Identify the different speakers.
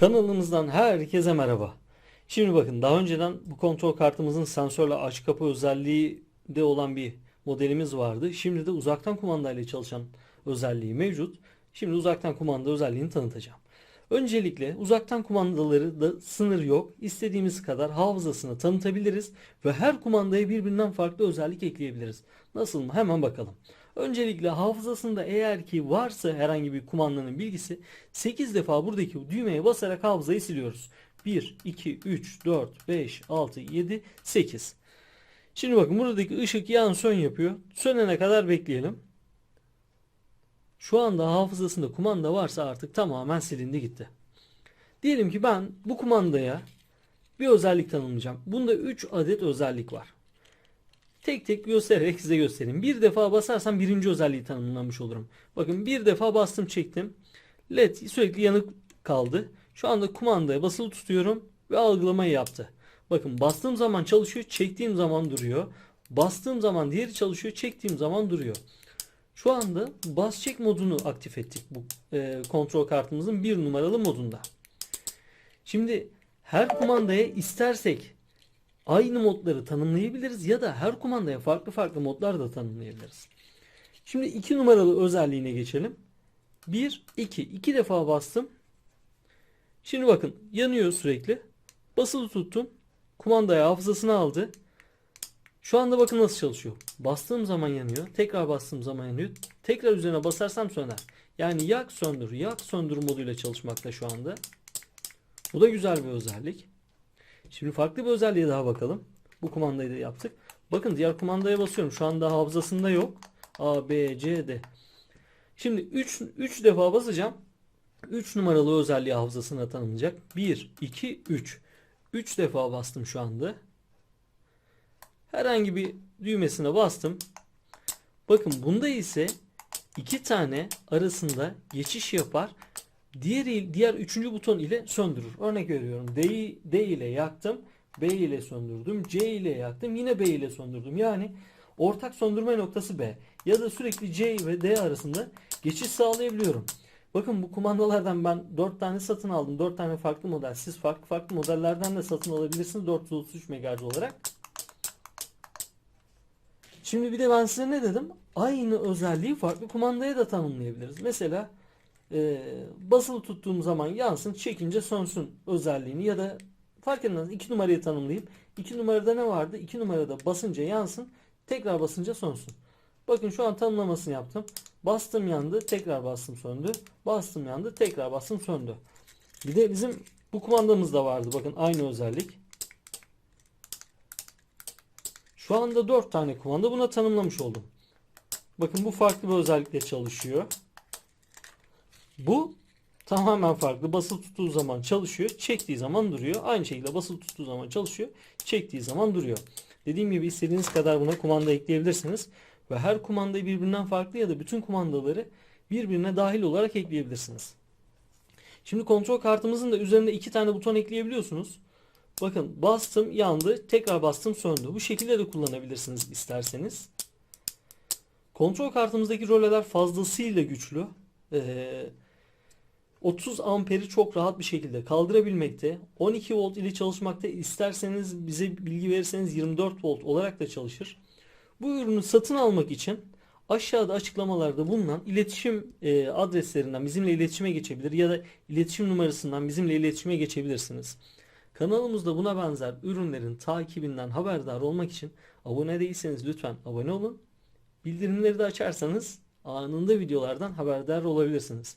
Speaker 1: Kanalımızdan herkese merhaba. Şimdi bakın daha önceden bu kontrol kartımızın sensörle aç kapı özelliği de olan bir modelimiz vardı. Şimdi de uzaktan kumandayla çalışan özelliği mevcut. Şimdi uzaktan kumanda özelliğini tanıtacağım. Öncelikle uzaktan kumandaları da sınır yok. İstediğimiz kadar hafızasını tanıtabiliriz ve her kumandaya birbirinden farklı özellik ekleyebiliriz. Nasıl mı? Hemen bakalım. Öncelikle hafızasında eğer ki varsa herhangi bir kumandanın bilgisi 8 defa buradaki düğmeye basarak hafızayı siliyoruz. 1, 2, 3, 4, 5, 6, 7, 8. Şimdi bakın buradaki ışık yan sön yapıyor. Sönene kadar bekleyelim. Şu anda hafızasında kumanda varsa artık tamamen silindi gitti. Diyelim ki ben bu kumandaya bir özellik tanımlayacağım. Bunda 3 adet özellik var. Tek tek göstererek size göstereyim. Bir defa basarsam birinci özelliği tanımlamış olurum. Bakın bir defa bastım çektim. LED sürekli yanık kaldı. Şu anda kumandaya basılı tutuyorum ve algılamayı yaptı. Bakın bastığım zaman çalışıyor, çektiğim zaman duruyor. Bastığım zaman diğeri çalışıyor, çektiğim zaman duruyor. Şu anda bas çek modunu aktif ettik bu e, kontrol kartımızın bir numaralı modunda. Şimdi her kumandaya istersek aynı modları tanımlayabiliriz ya da her kumandaya farklı farklı modlar da tanımlayabiliriz. Şimdi iki numaralı özelliğine geçelim. 1, 2. iki defa bastım. Şimdi bakın yanıyor sürekli. Basılı tuttum. Kumandaya hafızasını aldı. Şu anda bakın nasıl çalışıyor. Bastığım zaman yanıyor. Tekrar bastığım zaman yanıyor. Tekrar üzerine basarsam söner. Yani yak söndür, yak söndür moduyla çalışmakta şu anda. Bu da güzel bir özellik. Şimdi farklı bir özelliğe daha bakalım. Bu kumandayı da yaptık. Bakın diğer kumandaya basıyorum. Şu anda hafızasında yok. A, B, C, D. Şimdi 3 3 defa basacağım. 3 numaralı özelliği hafızasına tanımlayacak. 1, 2, 3. 3 defa bastım şu anda. Herhangi bir düğmesine bastım. Bakın bunda ise iki tane arasında geçiş yapar. Diğer diğer üçüncü buton ile söndürür. Örnek veriyorum. D, D ile yaktım. B ile söndürdüm. C ile yaktım. Yine B ile söndürdüm. Yani ortak söndürme noktası B. Ya da sürekli C ve D arasında geçiş sağlayabiliyorum. Bakın bu kumandalardan ben 4 tane satın aldım. 4 tane farklı model. Siz farklı farklı modellerden de satın alabilirsiniz. 433 MHz olarak. Şimdi bir de ben size ne dedim? Aynı özelliği farklı kumandaya da tanımlayabiliriz. Mesela e, basılı tuttuğum zaman yansın, çekince sönsün özelliğini ya da fark etmez 2 numarayı tanımlayıp 2 numarada ne vardı? 2 numarada basınca yansın, tekrar basınca sönsün. Bakın şu an tanımlamasını yaptım. Bastım yandı, tekrar bastım söndü. Bastım yandı, tekrar bastım söndü. Bir de bizim bu kumandamız da vardı. Bakın aynı özellik. Şu anda 4 tane kumanda buna tanımlamış oldum. Bakın bu farklı bir özellikle çalışıyor. Bu tamamen farklı. Basılı tuttuğu zaman çalışıyor. Çektiği zaman duruyor. Aynı şekilde basılı tuttuğu zaman çalışıyor. Çektiği zaman duruyor. Dediğim gibi istediğiniz kadar buna kumanda ekleyebilirsiniz. Ve her kumandayı birbirinden farklı ya da bütün kumandaları birbirine dahil olarak ekleyebilirsiniz. Şimdi kontrol kartımızın da üzerinde iki tane buton ekleyebiliyorsunuz. Bakın bastım yandı. Tekrar bastım söndü. Bu şekilde de kullanabilirsiniz isterseniz. Kontrol kartımızdaki röleler fazlasıyla güçlü. Ee, 30 amperi çok rahat bir şekilde kaldırabilmekte. 12 volt ile çalışmakta. İsterseniz bize bilgi verirseniz 24 volt olarak da çalışır. Bu ürünü satın almak için aşağıda açıklamalarda bulunan iletişim e, adreslerinden bizimle iletişime geçebilir ya da iletişim numarasından bizimle iletişime geçebilirsiniz. Kanalımızda buna benzer ürünlerin takibinden haberdar olmak için abone değilseniz lütfen abone olun. Bildirimleri de açarsanız anında videolardan haberdar olabilirsiniz.